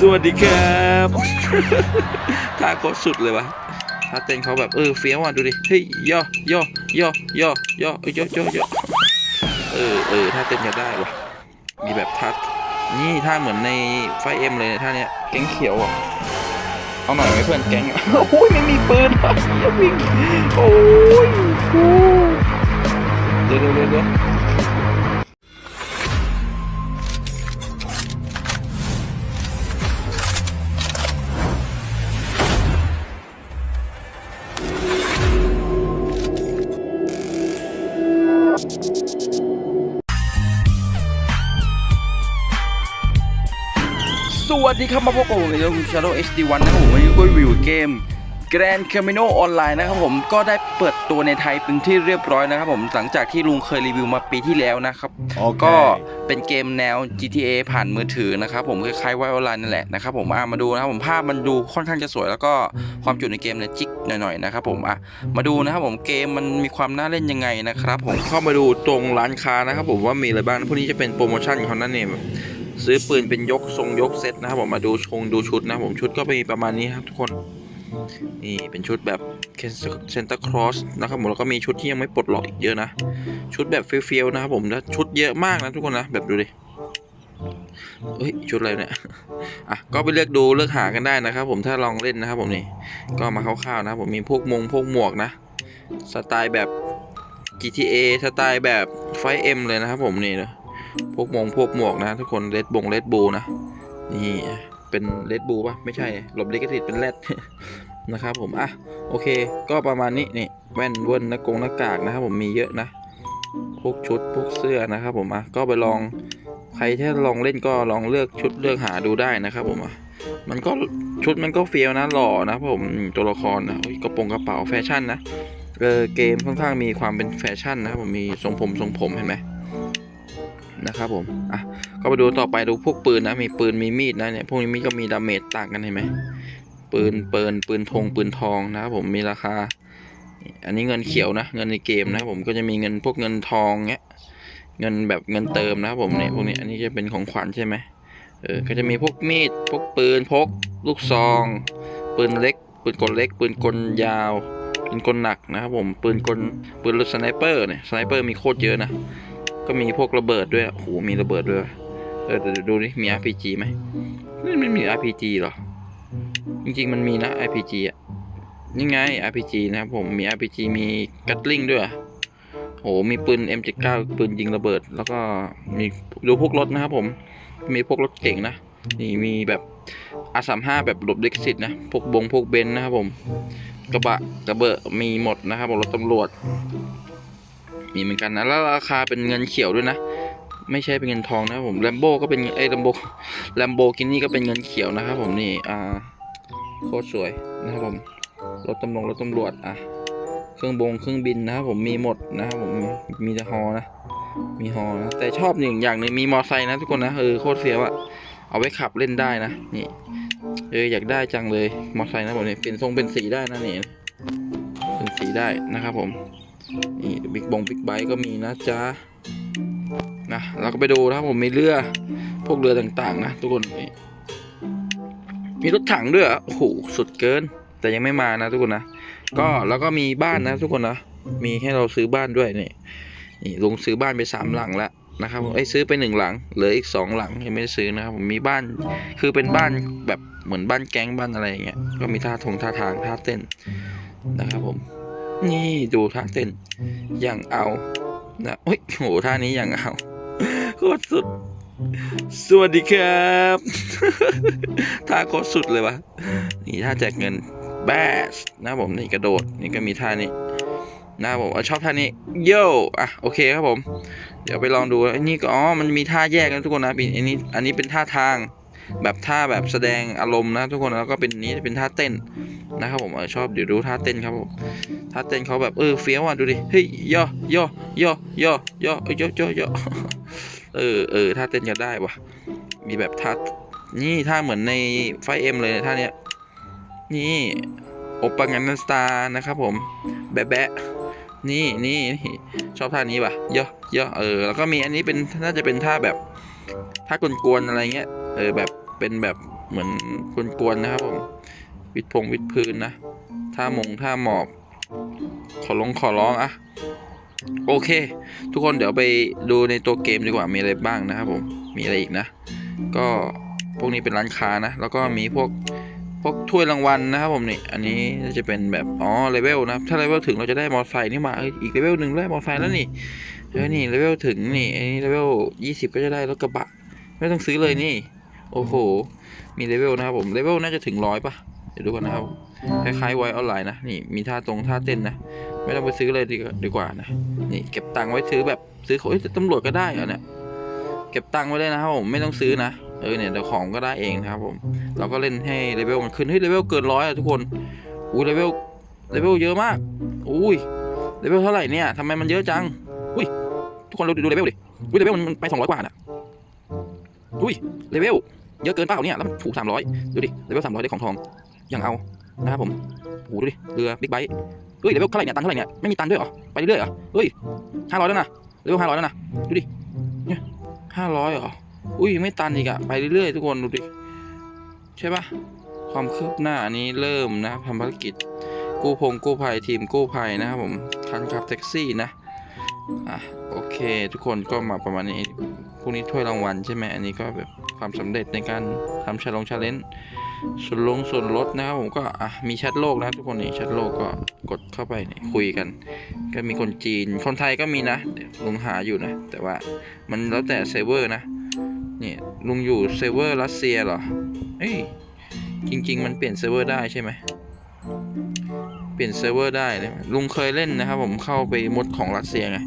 สวัสดีครับท่าโคตรสุดเลยวะท่าเต้นเขาแบบเออเฟี้ยวอะดูดิ เฮ้ยย่อย่อย่อย่อย่อเอ้ยย่อย่อย่อเออเออท่าเต้นจะได้วะมีแบบท่านี่ท่าเหมือนในไฟเอ็มเลยท่าเนี้ยแก๊งเขียวอะเอาหน่อยไหมเพื่อนแก๊งโอ้ยไม่มีปืนอย่าวิ่งโอ้ยเดี๋ยวเดี๋ยวเดี๋ยว วสวัสดีครับมาพบกับผมในช่อง Shadow HD1 นะครับผมวันนี้ก็รีวิวเกม Grand Camino Online นะครับผมก็ได้เปิดตัวในไทยเป็นที่เรียบร้อยนะครับผมหลังจากที่ลุงเคยรีวิวมาปีที่แล้วนะครับโอเคก็เป็นเกมแนว GTA ผ่านมือถือนะครับผมคล้ายๆไวโอลันนั่นแหละนะครับผมอะมาดูนะครับผมภาพมันดูค่อนข้างจะสวย แล้วก็ความจุในเกมเนี่ยจิกหน่อยๆนะครับผมอะมาดูนะครับผมเกมมันมีความน่าเล่นยังไงนะครับผมเข้ามาดูตรงร้านค้านะครับผมว่ามีอะไรบ้างพวกนี้จะเป็นโปรโมชั่นของนั่นเองแบบ ซื้อปืนเป็นยกทรงยกเซตนะครับผมมาดูชงดูชุดนะผมชุดก็มีประมาณนี้ครับทุกคนนี่เป็นชุดแบบเซนต a ครอสนะครับผมแล้วก็มีชุดที่ยังไม่ปลดล็อกอีกเยอะนะ ชุดแบบเฟี้ยวๆนะครับผมแล้วชุดเยอะมากนะทุกคนนะแบบดูดิเฮ้ยชุดอะไรเนี่ยอะก็ไปเลือกดูเลือกหากันได้นะครับ ผมถ้าลองเล่นนะครับ ผมนี่ก็มาคร่าวๆนะผมมีพวกมงพวกหมวกนะสไตล์แบบ GTA สไตล์แบบไฟเอ็มเลยนะครับผมนี่นะ พวกมงพวกหมวกนะ ทุกคนเลดบงเลดบูนะนี่เป็นเลดบูปะไม่ใช่หลบลิขสิทธิ์เป็นเลดนะครับผมอะโอเค ก็ประมาณนี้นี่แว่นเวินน้ากงหน้ากากนะครับผมมีเยอะนะ พวกชุดพวกเสื้อนะครับผมอะก็ไปลองใครที่ลองเล่นก็ลองเลือกชุดเลือกหาดูได้นะครับผมอะมันก็ชุดมันก็เฟี้ยวนะหล่อนะผมตัวละครนะกระโปรงกระเป๋าแฟชั่นนะเออเกมค่อนข้างมีความเป็นแฟชั่นนะครับผมมีทรงผมทรงผมเห็นไหม นะครับผม อะ ก็ไปดูต่อไปดูพวกปืนนะ มีปืนมีมีดนะเนี่ย พวกนี้มีก็มีดาเมจต่างกันเห็นไหม ปืนปืนปืนธงปืนทองนะครับผมมีราคา อันนี้เงินเขียวนะ เงินในเกมนะผมก็จะมีเงินพวกเงินทองเงี้ย เงินแบบเงินเติมนะครับผมเนี่ยพวกนี้อันนี้จะเป็นของขวัญใช่ไหมเออ ก็จะมีพวกมีด พวกปืน พก ลูกซอง ปืนเล็ก ปืนกลเล็ก ปืนกลยาว ปืนกลหนักนะครับผม ปืนกล ปืนลูกสไนเปอร์เนี่ย สไนเปอร์มีโคตรเยอะนะ ก็มีพวกระเบิดด้วยโอ้โหมีระเบิดด้วยเออดี๋ยวดูนี่มี RPG ไหมไม่ไม่มี RPG หรอ จริงๆมันมีนะ RPG อะนี่ไง RPG นะครับผมมี RPG มีกัตลิงด้วยโหมีปืน M79 ปืนยิงระเบิด แล้วก็มีดูพวกรถนะครับผม มีพวกรถเก่งนะ นี่มีแบบ R35 แบบหลบลิสิทธิ์นะ พวกบงพวกเบนนะครับผม กระบะกระเบะมีหมดนะครับผมรถตำรวจ มีเหมือนกันนะ แล้วราคาเป็นเงินเขียวด้วยนะ ไม่ใช่เป็นเงินทองนะครับผมแลมโบก็เป็นเอ้แลมโบแลมโบกินนี่ก็เป็นเงินเขียวนะครับผมนี่อ่าโคตรสวยนะครับผมรถตำรวจรถตำรวจอะเครื่องบงเครื่องบินนะครับผมมีหมดนะครับผมมีแต่ฮอนะ มีฮอนะแต่ชอบหนึ่งอย่างหนึ่งมีมอไซค์นะทุกคนนะเออโคตรเฟี้ยวอะเอาไว้ขับเล่นได้นะนี่เอออยากได้จังเลยมอไซค์นะผมเนี่ยเป็นทรงเป็นสีได้นะนี่เป็นสีได้นะครับผม นี่บิ๊กบงบิ๊กไบค์ก็มีนะจ๊ะนะเราก็ไปดูนะครับผมมีเรือพวกเรือต่างๆ นะ ทุกคนมีรถถังด้วยเรอโอ้โหสุดเกิน แต่ยังไม่มานะทุกคนนะก็แล้วก็มีบ้านนะทุกคนนะมีให้เราซื้อบ้านด้วยนี่นี่ลุงซื้อบ้านไปสามหลังแล้วนะครับผมเอ้ซื้อไปหนึ่งหลังเหลืออีกสองหลังยังไม่ได้ซื้อนะครับผมมีบ้านคือเป็นบ้านแบบเหมือนบ้านแก๊งบ้านอะไรอย่างเงี้ยก็มีท่าทงท่าทางท่าเต้นนะครับผม นี่ดูท่าเต้นอย่างเอานะโอ้ยโหท่านี้อย่างเอาโคตรสุด สวัสดีครับท่าโคตรสุดเลยวะนี่ท่าแจกเงินแบสนะผมนี่กระโดดนี่ก็มีท่านี้นะผมเอาชอบท่านี้โย่อะโอเคครับผม เดี๋ยวไปลองดูอันนี้ก็อ๋อมันมีท่าแยกนะทุกคนนะอันนี้อันนี้เป็นท่าทาง แบบท่าแบบแสดงอารมณ์นะทุกคนแล้วก็เป็นนี้เป็นท่าเต้นนะครับผมเออชอบเดี๋ยวดูท่าเต้นครับผมท่าเต้นเขาแบบเออเฟี้ยวอะดูดิเฮ้ยย่อย่อย่อย่อย่อเอ้ยย่อย่อย่อเออเออท่าเต้นก็ได้วะมีแบบท่านี่ท่าเหมือนในไฟเอ็มเลยท่าเนี้ยนี่โอปังันสตาร์นะครับผมแบะแบะนี่นี่ชอบท่านี้ป่ะเยอะเยอะเออแล้วก็มีอันนี้เป็นน่าจะเป็นท่าแบบท่ากลวนๆอะไรเงี้ย ออแบบเป็นแบบเหมือนกวนๆนะครับผมวิดพงวิดพื้นนะท่ามงท่าหมอบ ขอลงขอร้องอะโอเค ทุกคนเดี๋ยวไปดูในตัวเกมดีกว่ามีอะไรบ้างนะครับผมมีอะไรอีกนะ ก็พวกนี้เป็นร้านค้านะ แล้วก็มีพวกพวกถ้วยรางวัลนะครับผมนี่อันนี้จะเป็นแบบอ๋อเลเวลนะครับถ้าเลเวลถึงเราจะได้มอเตอร์ไซค์นี่มาอ,อีกเลเวลหนึ่งได้มอเตอร์ไซค์แล้วนี่เออนี่เลเวลถึงนี่อันนี้เลเวลยี่สิบก็จะได้รถกระบะ ไม่ต้องซื้อเลยนี่ โอ้โห มีเลเวลนะครับผม เลเวลน่าจะถึงร้อยปะเดี๋ยวดูกันนะครับ คล้ายๆไวออนไลน์นะ นี่มีท่าตรงท่าเต้นนะ ไม่ต้องไปซื้อเลยดีกว่าดีกว่านะ นี่เก็บตังค์ไว้ซื้อแบบซื้อของเอ้ยตำรวจก็ได้เหรอเนี่ย เก็บตังค์ไว้เลยนะครับผม ไม่ต้องซื้อนะ เออเนี่ยเดี๋ยวของก็ได้เองนะครับผม เราก็เล่นให้เลเวลมันขึ้น เฮ้ยเลเวลเกินร้อยอะทุกคน อุ้ยเลเวลเลเวลเยอะมาก อุ้ยเลเวลเท่าไหร่เนี่ยทำไมมันเยอะจัง อุ้ยทุกคนดูดูเลเวลดิ อุ้ยเลเวลมันไปสองร้อยกว่าน่ะ อุ้ยเลเวล เยอะเกินเปล่าเนี่ยแล้วมันถูกสามร้อยดูดิเลเวลสามร้อยได้ของทองยังเอานะครับผมโอ้โหดูดิเรือบิ๊กไบค์เฮ้ยเลเวลเท่าไหร่เนี่ยตังเท่าไหร่เนี่ยไม่มีตังด้วยเหรอไปเรื่อยเหรอเฮ้ยห้าร้อยแล้วนะเลเวลห้าร้อยแล้วนะดูดิเนี่ยห้าร้อยเหรออุ้ยไม่ตันอีกอะไปเรื่อยๆทุกคนดูดิใช่ปะความคืบหน้าอันนี้เริ่มนะทำภารกิจกู้พงกู้ภัยทีมกู้ภัยนะครับผมทันขับแท็กซี่นะ อะโอเค ทุกคนก็มาประมาณนี้พวกนี้ถ้วยรางวัลใช่ไหมอันนี้ก็แบบความสำเร็จในการทำชาลงชาเลนจ์ส่วนลงส่วนลดนะครับผมก็อะมีแชทโลกนะทุกคนนี่แชทโลกก็กดเข้าไปนี่คุยกัน ก็มีคนจีนคนไทยก็มีนะลุงหาอยู่นะ แต่ว่ามันแล้วแต่เซิร์ฟเวอร์นะนี่ลุงอยู่เซิร์ฟเวอร์รัสเซียเหรอเอ้ยจริง ๆ มันเปลี่ยนเซิร์ฟเวอร์ได้ใช่ไหมเปลี่ยนเซิร์ฟเวอร์ได้เลยลุงเคยเล่นนะครับผมเข้าไปมดของรัสเซียไง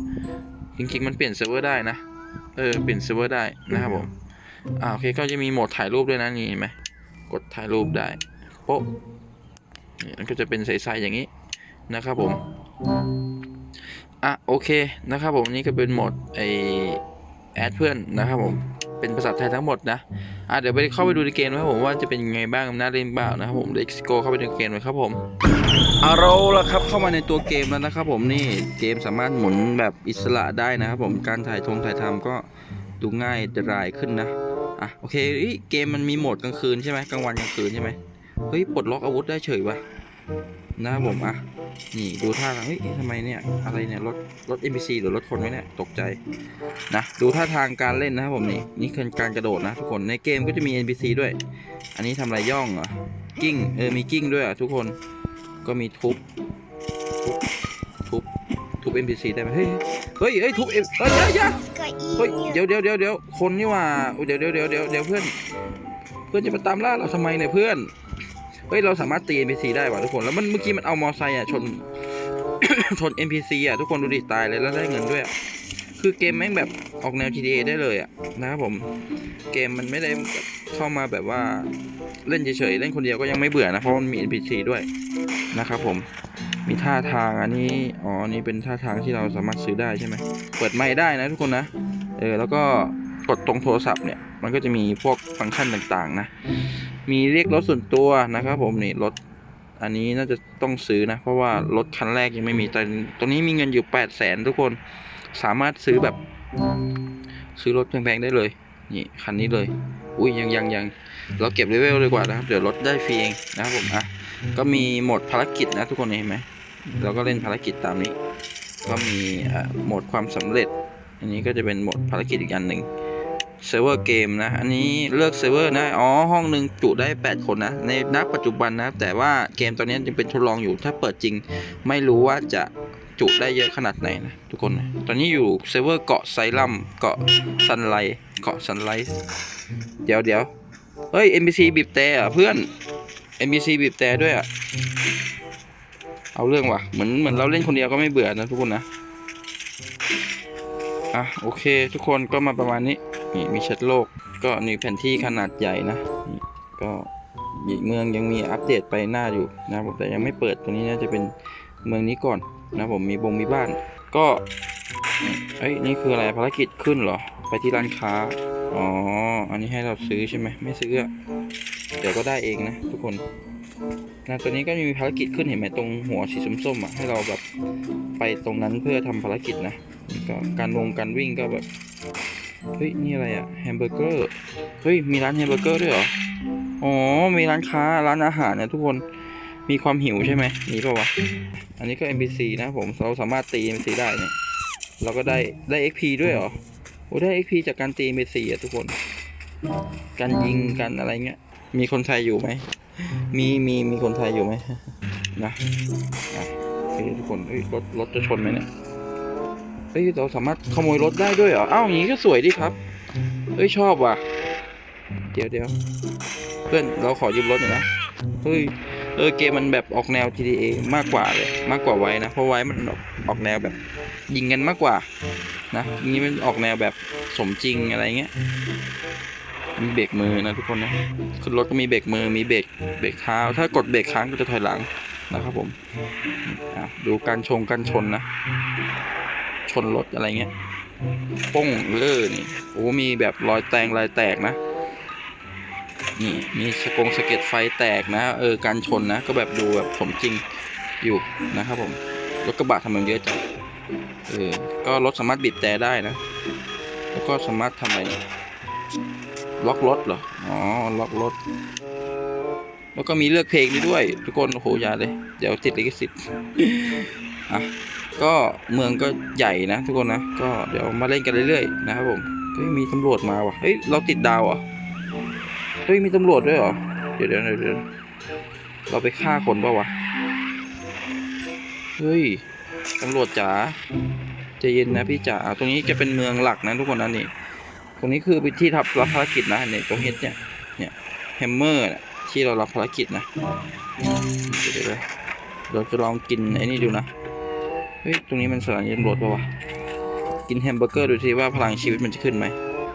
จริงๆมันเปลี่ยนเซิร์ฟเวอร์ได้นะ เออ เปลี่ยนเซิร์ฟเวอร์ได้นะครับผม อ่าโอเคก็จะมีโหมดถ่ายรูปด้วยนะนี่เห็นไหมกดถ่ายรูปได้โป๊ะนี่ก็จะเป็นใสๆอย่างนี้นะครับผม อะโอเคนะครับผมนี่ก็เป็นโหมดไอแอดเพื่อนนะครับผมเป็นภาษาไทยทั้งหมดนะ อะเดี๋ยวไปเข้าไปดูในเกมนะครับผมว่าจะเป็นยังไงบ้างน่าเล่นบ้างนะครับผมเด็กโกเข้าไปในเกมเลยครับผม เอาเราละครับเข้ามาในตัวเกมแล้วนะครับผมนี่เกมสามารถหมุนแบบอิสระได้นะครับผมการถ่ายทงถ่ายทำก็ดูง่ายดรายขึ้นนะอะโอเคเฮ้ยเกมมันมีโหมดกลางคืนใช่ไหมกลางวันกลางคืนใช่ไหมเฮ้ยปลดล็อกอาวุธได้เฉยวะนะครับผมอะนี่ดูท่าทางเฮ้ยทำไมเนี่ยอะไรเนี่ยรถรถ NPC หรือรถคนไหมเนี่ยตกใจนะดูท่าทางการเล่นนะครับผมนี่นี่คือการกระโดดนะทุกคนในเกมก็จะมี NPC ด้วย อันนี้ทำอะไรย่องเหรอกิ้งเออมีกิ้งด้วยอะทุกคน ก็มีทุบ ทุบ ทุบทุบ NPC ได้ไหมเฮ้ย เฮ้ยเฮ้ยทุบเอ็มเฮ้ยเฮ้ยเนี่ยเดี๋ยวเดี๋ยวเดี๋ยวเดี๋ยวคนนี่ว่าเดี๋ยวเดี๋ยวเดี๋ยวเดี๋ยวเดี๋ยวเพื่อน เพื่อนจะมาตามล่าเราทำไมเนี่ยเพื่อน เฮ้ยเราสามารถตี NPC ได้ว่ะทุกคน แล้วมันเมื่อกี้มันเอามอไซค์อะชน ชน NPC อะทุกคนดูดิตายเลยแล้วได้เงินด้วย คือเกมแม่งแบบออกแนว GTA ได้เลยอะนะครับผม เกมมันไม่ได้แบบ เข้ามาแบบว่าเล่นเฉยๆเล่นคนเดียวก็ยังไม่เบื่อนะเพราะมันมี NPC ด้วยนะครับผมมีท่าทางอันนี้อ๋อนี่เป็นท่าทางที่เราสามารถซื้อได้ใช่ไหมเปิดไมค์ได้นะทุกคนนะเออแล้วก็กดตรงโทรศัพท์เนี่ยมันก็จะมีพวกฟังก์ชันต่างๆนะมีเรียกรถส่วนตัวนะครับผมนี่รถอันนี้น่าจะต้องซื้อนะ เพราะว่ารถคันแรกยังไม่มีแต่ตรงนี้มีเงินอยู่แปดแสนทุกคนสามารถซื้อแบบ ซื้อรถแพงๆได้เลย นี่คันนี้เลย อุ้ยยังยังยังเราเก็บเลเวลเลยกว่านะครับ เดี๋ยวรถได้ฟรีเองนะครับผมอะก็มีโหมดภารกิจนะทุกคนเห็นไหมเราก็เล่นภารกิจตามนี้ ก็มีโหมดความสำเร็จ อันนี้ก็จะเป็นโหมดภารกิจอีกอันหนึ่งเซิร์ฟเวอร์เกมนะ อันนี้เลือกเซิร์ฟเวอร์นะ อ๋อ ห้องหนึ่งจุได้ 8 คนนะ ในณปัจจุบันนะ แต่ว่าเกมตอนนี้ยังเป็นทดลองอยู่ ถ้าเปิดจริง ไม่รู้ว่าจะ จุได้เยอะขนาดไหนนะทุกคนนะตอนนี้อยู่เซิร์ฟเวอร์เกาะไซรัมเกาะซันไลเกาะซันไลเดี๋ยวเดี๋ยวเฮ้ย NPC บีบแต่อะเพื่อน NPC บีบแต่ด้วยอะเอาเรื่องว่ะเหมือนเหมือนเราเล่นคนเดียวก็ไม่เบื่อนะทุกคนนะอะโอเคทุกคนก็มาประมาณนี้นี่มีแชทโลก ก็นี่แผนที่ขนาดใหญ่นะนก็เมืองยังมีอัปเดตไปหน้าอยู่นะผมแต่ยังไม่เปิดตัวนี้น่าจะเป็น เมืองนี้ก่อนนะผมมีบงมีบ้าน ก็เอ้ยนี่คืออะไรภารกิจขึ้นเหรอ ไปที่ร้านค้า อ๋อ อันนี้ให้เราซื้อใช่ไหมไม่ซื้อเดี๋ยวก็ได้เองนะทุกคนนะตัวนี้ก็มีภารกิจขึ้นเห็นไหมตรงหัวสีส้มๆอะให้เราแบบไปตรงนั้นเพื่อทำภารกิจนะก็การวงการวิ่งก็แบบเฮ้ยนี่อะไรอะแฮมเบอร์เกอร์เฮ้ยมีร้านแฮมเบอร์เกอร์ด้วยเหรออ๋อมีร้านค้าร้านอาหารเนี่ยทุกคนมีความหิวใช่ไหมมีป่าวะ อันนี้ก็ NPC นะครับผมเราสามารถตี NPC ได้เนี่ยเราก็ได้ได้ XP ด้วยเหรอโอ้ได้ XP จากการตี NPC อะทุกคน การยิงกันอะไรเงี้ยมีคนไทยอยู่ไหมมีมีมีคนไทยอยู่ไหมนะนะโอเคทุกคนเอ้ยรถรถจะชนไหมเนี่ยเฮ้ยเราสามารถขโมยรถได้ด้วยเหรออ้าวอย่างนี้ก็สวยดีครับเฮ้ยชอบว่ะ เดี๋ยวเดี๋ยวเพื่อนเราขอยืมรถหน่อยนะเฮ้ย เออเกมมันแบบออกแนว GTA มากกว่าเลยมากกว่าไว้นะ เพราะไว้มันออกออกแนวแบบยิงกันมากกว่านะอันนี้มันออกแนวแบบสมจริงอะไรเงี้ยมีเบรกมือนะทุกคนนะขึ้นรถก็มีเบรกมือมีเบรกเบรกเท้า ถ้ากดเบรกค้างก็จะถอยหลังนะครับผมดูการชงการชนนะ ชนรถอะไรเงี้ยป้งเลอนี่โอ้มีแบบรอยแตงรอยแตกนะ นี่มีสกงสะเก็ดไฟแตกนะเออการชนนะ ก็แบบดูแบบสมจริงอยู่นะครับผมรถกระบะทำมันเยอะจังเออก็รถสามารถบีบแต่ได้นะ แล้วก็สามารถทำอะไรล็อกรถเหรออ๋อล็อกรถแล้วก็มีเลือกเพลงนี้ด้วย ทุกคนโอ้โหยาเลย เดี๋ยวติดลิขสิทธิ์อะก็เมืองก็ใหญ่นะ ทุกคนนะ ก็เดี๋ยวมาเล่นกันเรื่อยๆนะครับผมเฮ้ยมีตำรวจมาว่ะเฮ้ยเราติดดาวเหรอ เฮ้ยมีตำรวจด้วยเหรอ เดี๋ยวเดี๋ยวเดี๋ยวเราไปฆ่าคนป่าวะ เฮ้ยตำรวจจ๋าใจเย็นนะพี่จ๋าตรงนี้จะเป็นเมืองหลักนะทุกคนนะนี่ ตรงนี้คือเป็นที่ทับรับภารกิจนะเนี่ยตรงเฮดเนี่ยเนี่ยแฮมเมอร์ที่เรารับภารกิจนะเดี๋ยวเราจะลองกินไอ้นี่ดูนะเฮ้ยตรงนี้มันสถานีตำรวจปะวะกินแฮมเบอร์เกอร์ดูทีว่าพลังชีวิตมันจะขึ้นไหม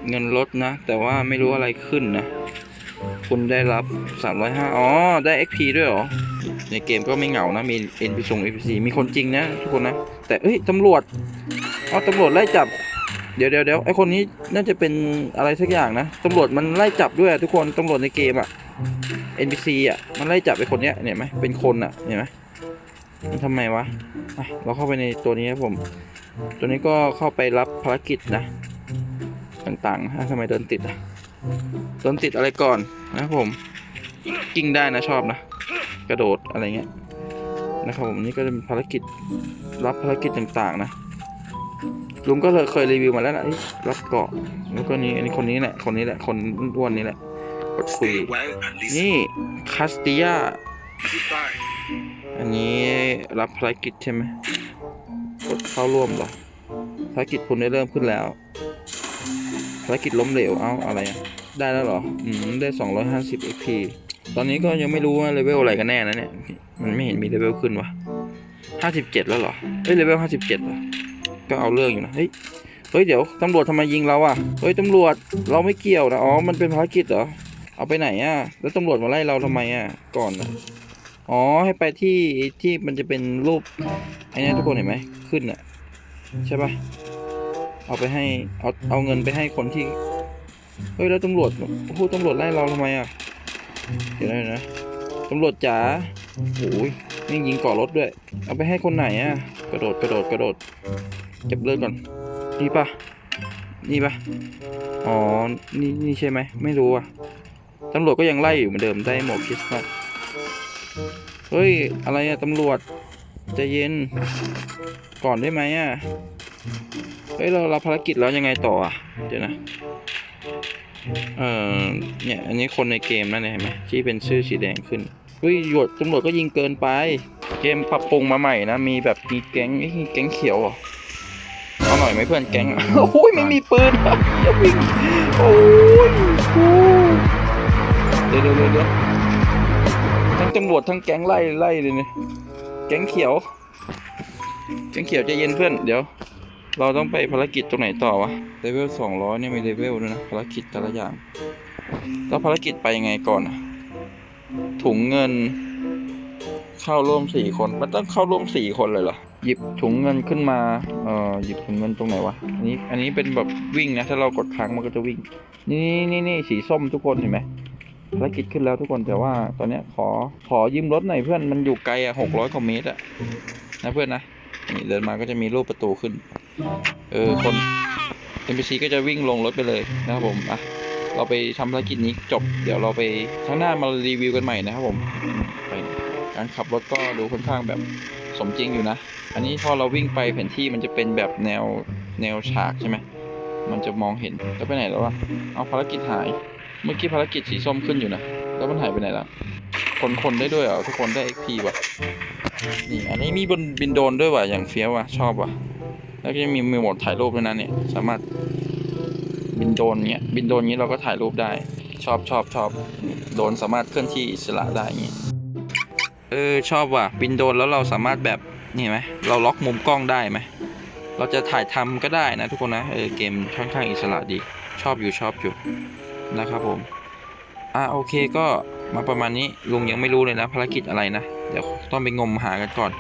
เงินลดนะ แต่ว่าไม่รู้อะไรขึ้นนะ คุณได้รับ 305 อ๋อ ได้ XP ด้วยเหรอ ในเกมก็ไม่เหงานะ มี NPC ส่ง NPC มีคนจริงนะ ทุกคนนะ แต่เอ้ยตำรวจอ๋อตำรวจไล่จับ เดี๋ยวเดี๋ยวเดี๋ยวไอคนนี้น่าจะเป็นอะไรสักอย่างนะตำรวจมันไล่จับด้วยทุกคนตำรวจในเกมอะ NPC อะมันไล่จับไอคนเนี้ยเห็นไหมเป็นคนอะเห็นไหมมันทำไมวะอะเราเข้าไปในตัวนี้ครับผม ตัวนี้ก็เข้าไปรับภารกิจนะ ต่างๆอะทำไมเดินติดอะ เดินติดอะไรก่อนนะครับผมกิ้งได้นะชอบนะ กระโดดอะไรเงี้ยนะครับผมนี่ก็จะเป็นภารกิจรับภารกิจต่างๆ นะลุงก็เลยเคยรีวิวมาแล้วนะรับเกาะแล้วก็นี่อันนี้คนนี้แหละคนนี้แหละคนอ้วนนี้แหละกดคุยนี่คาสติยาอันนี้รับภารกิจใช่ไหมกดเข้าร่วมเหรอภารกิจคุณได้เริ่มขึ้นแล้วภารกิจล้มเหลวเอ้าอะไรอะ ได้แล้วเหรอ อืม ได้ 250 XP ตอนนี้ก็ยังไม่รู้ว่าเลเวลอะไรกันแน่นะเนี่ย มันไม่เห็นมีเลเวลขึ้นวะ57 แล้วเหรอ เฮ้ย เลเวล57เหรอ ก็เอาเรื่องอยู่นะ เฮ้ย เฮ้ย เดี๋ยวตำรวจทำไมยิงเราอะ เฮ้ย ตำรวจ เราไม่เกี่ยวนะ อ๋อ มันเป็นภารกิจเหรอ เอาไปไหนอะ แล้วตำรวจมาไล่เราทำไมอะ ก่อนอะอ๋อ ให้ไปที่ที่มันจะเป็นรูปไอ้นี่ทุกคนเห็นไหม ขึ้นอะ ใช่ปะเอาไปให้ เอา เอาเงินไปให้คนที่ เฮ้ยแล้วตำรวจโอ้ตำรวจไล่เราทำไมอะเดี๋ยวนะนะตำรวจจ๋าโอ้ยนี่ยิงก่อรถด้วย เอาไปให้คนไหนอะ กระโดดกระโดดกระโดดเก็บเลือดก่อนนี่ปะนี่ปะอ๋อ นี่นี่ใช่ไหม ไม่รู้อะตำรวจก็ยังไล่อยู่เหมือนเดิมได้หมวกคริสต์มาสเฮ้ย อะไรอะตำรวจใจเย็น ก่อนได้ไหมอะเฮ้ย เรารับภารกิจแล้วยังไงต่ออะเดี๋ยวนะ เออเนี่ยอันนี้คนในเกมนั่นเห็นไหมที่เป็นชื่อสีแดงขึ้นเฮ้ยหยวดตำรวจก็ยิงเกินไป เกมปรับปรุงมาใหม่นะ มีแบบมีแก๊งเอ้แก๊งเขียวเหรอเอาหน่อยไหมเพื่อนแก๊งโอ้ยไม่มีปืนจะวิ่งโอ้ยโอ้ยเดี๋ยวเดี๋ยวเดี๋ยวเดี๋ยวทั้งตำรวจทั้งแก๊งไล่ไล่เลยเนี่ยแก๊งเขียว แก๊งเขียวใจเย็นเพื่อนเดี๋ยว เราต้องไปภารกิจตรงไหนต่อวะเลเวลสองร้อยเนี่ยมีเลเวลด้วยนะภารกิจแต่ละอย่างแล้วภารกิจไปยังไงก่อนอะถุงเงิน เข้าร่วมสี่คน มันต้องเข้าร่วมสี่คนเลยเหรอหยิบถุงเงินขึ้นมาเอ่อหยิบถุงเงินตรงไหนวะอันนี้อันนี้เป็นแบบวิ่งนะถ้าเรากดค้างมันก็จะวิ่ง นี่นี่นี่สีส้มทุกคนเห็นไหมภารกิจขึ้นแล้วทุกคนแต่ว่าตอนเนี้ยขอขอยืมรถหน่อยเพื่อนมันอยู่ไกลอะหกร้อยกว่าเมตรอะนะเพื่อนนะ นี่เดินมาก็จะมีรูปประตูขึ้น เออคน NPC ก็จะวิ่งลงรถไปเลยนะครับผมอะเราไปทำภารกิจนี้จบ เดี๋ยวเราไปข้างหน้ามารีวิวกันใหม่นะครับผมไปการขับรถก็ดูค่อนข้างแบบสมจริงอยู่นะ อันนี้พอเราวิ่งไปแผนที่มันจะเป็นแบบแนวแนวฉากใช่ไหมมันจะมองเห็นแล้วไปไหนแล้ววะเอาภารกิจหาย เมื่อกี้ภารกิจสีส้มขึ้นอยู่นะ แล้วมันหายไปไหนแล้ว คนคนได้ด้วยเหรอทุกคนได้ XP ว่ะนี่อันนี้มีบนบินโดนด้วยว่ะอย่างเฟี้ยวว่ะชอบว่ะ แล้วก็ยังมีมีโหมดถ่ายรูปด้วยนะเนี่ยสามารถบินโดนเงี้ยบินโดรนงี้เราก็ถ่ายรูปได้ชอบชอบชอบโดนสามารถเคลื่อนที่อิสระได้อย่างงี้เออชอบว่ะบินโดนแล้วเราสามารถแบบนี่ไหมเราล็อกมุมกล้องได้ไหมเราจะถ่ายทำก็ได้นะทุกคนนะเออเกมค่อนข้างอิสระดี ชอบอยู่ชอบอยู่นะครับผมอะโอเคก็ มาประมาณนี้ลุงยังไม่รู้เลยนะภารกิจอะไรนะ เดี๋ยวต้องไปงมหากันก่อน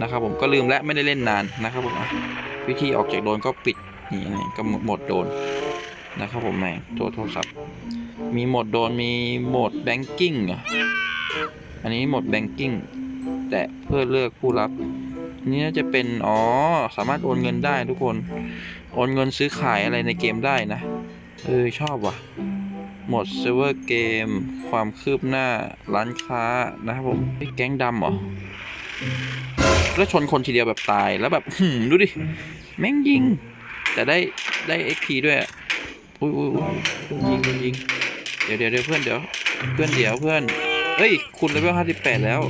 นะครับผมก็ลืมและไม่ได้เล่นนานนะครับผมวิธีออกจากโดนก็ปิดนี่ก็หมดโดนนะครับผมแหม่ตัวโทรศัพท์ มีหมดโดนมีหมดแบงกิ้งอันนี้หมดแบงกิ้งแต่เพื่อเลือกผู้รับนนี้น่าจะเป็น อ๋อ สามารถโอนเงินได้ทุกคน โอนเงินซื้อขายอะไรในเกมได้นะ เออ ชอบว่ะ หมดเซิร์ฟเวอร์เกม ความคืบหน้าร้านค้านะครับผมเฮ้แก๊งดำเหรอ แล้วชนคนทีเดียวแบบตายแล้วแบบหืมดูดิ แม่งยิง แต่ได้ได้ XP ด้วยอุ้ยอุ้ยอุ้ยยิงยิงเดี๋ยวเดี๋ยวเดี๋ยวเพื่อนเดี๋ยว เพื่อนเดี๋ยวเพื่อนเอ้ย คุณเลเวลห้าสิบแปดแล้ว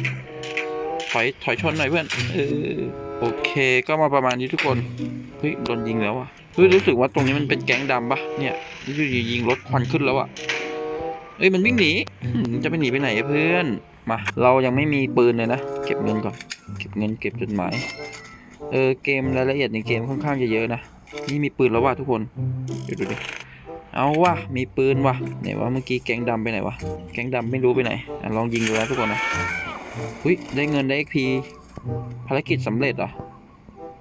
ถอยถอยชนหน่อยเพื่อนเออโอเคก็มาประมาณนี้ทุกคน เฮ้ยโดนยิงแล้วอะ เฮ้ยรู้สึกว่าตรงนี้มันเป็นแก๊งดำปะเนี่ยอยู่ดีๆยิงรถควันขึ้นแล้วอะเอ้ยมันวิ่งหนีหืมจะไปหนีไปไหนอะเพื่อนมา เรายังไม่มีปืนเลยนะ เก็บเงินก่อน เก็บเงินเก็บจดหมาย เออเกมรายละเอียดในเกมค่อนข้างจะเยอะนะ นี่มีปืนแล้วว่ะทุกคนเดี๋ยวดูดิ เอาว่ะมีปืนว่ะไหนวะเมื่อกี้แก๊งดำไปไหนวะ แก๊งดำไม่รู้ไปไหนอะลองยิงดูนะทุกคนนะหุ้ยได้เงินได้ XP ภารกิจสำเร็จเหรอ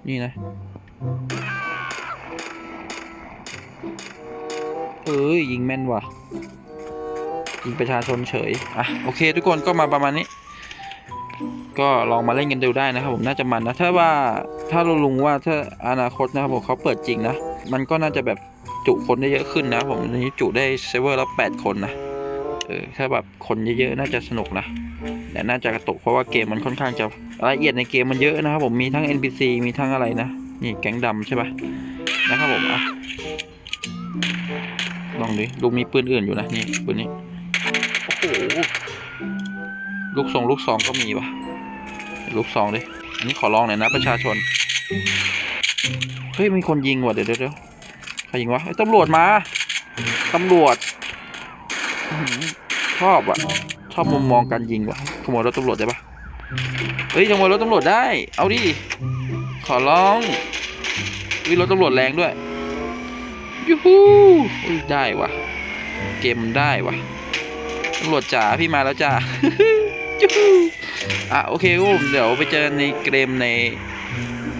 นี่นะ เอ้ยยิงแม่นว่ะ ยิงประชาชนเฉย อะ โอเค ทุกคนก็มาประมาณนี้ ก็ลองมาเล่นกันดูได้นะครับผมน่าจะมันนะ ถ้าว่าถ้าเราลุงว่าถ้าอนาคตนะครับผมเขาเปิดจริงนะ มันก็น่าจะแบบจุคนได้เยอะขึ้นนะผมอันนี้จุได้เซร์ฟเวอร์ละแปดคนนะเออถ้าแบบคนเยอะๆน่าจะสนุกนะแต่น่าจะกระตุกเพราะว่าเกมมันค่อนข้างจะรายละเอียดในเกมมันเยอะนะครับผมมีทั้ง NPC มีทั้งอะไรนะนี่แก๊งดำใช่ปะนะครับผมอะ ลองดิลุงมีปืนอื่นอยู่นะนี่ปืนนี้โอ้โหลูกทรงลูกซองก็มีวะลูกซองดิอันนี้ขอลองหน่อยนะประชาชนเฮ้ยมีคนยิงว่ะเดี๋ยวเดี๋ยวใครยิงวะตำรวจมาตำรวจชอบอะชอบมุมมองการยิงว่ะขโมยรถตำรวจได้ปะเฮ้ยขโมยรถตำรวจได้ เอาดิขอร้องวิรถตำรวจแรงด้วย ยูฮูได้วะเกมได้วะตำรวจจ๋าพี่มาแล้วจ้ายูฮูอะโอเคครับผมเดี๋ยวไปเจอในเกมใน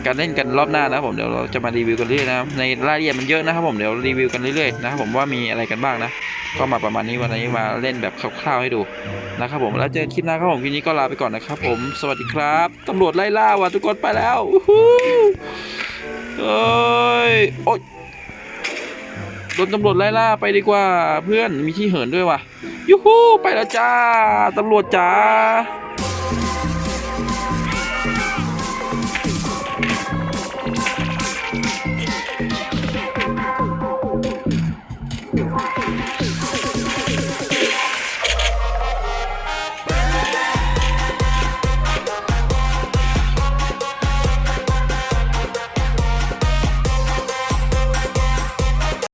การเล่นกันรอบหน้านะครับผมเดี๋ยวเราจะมารีวิวกันเรื่อยนะครับในรายละเอียดมันเยอะนะครับผมเดี๋ยวรีวิวกันเรื่อยๆนะครับผมว่ามีอะไรกันบ้างนะ ก็มาประมาณนี้วันนี้มาเล่นแบบคร่าวๆให้ดูนะครับผมแล้วเจอกันคลิปหน้าครับผมคลิปนี้ก็ลาไปก่อนนะครับผมสวัสดีครับตำรวจไล่ล่าว่ะทุกคนไปแล้วอู้หูเอ้ยโอ๊ย โดนตำรวจไล่ล่าไปดีกว่าเพื่อนมีที่เหินด้วยว่ะยูฮูไปแล้วจ้าตำรวจจ้า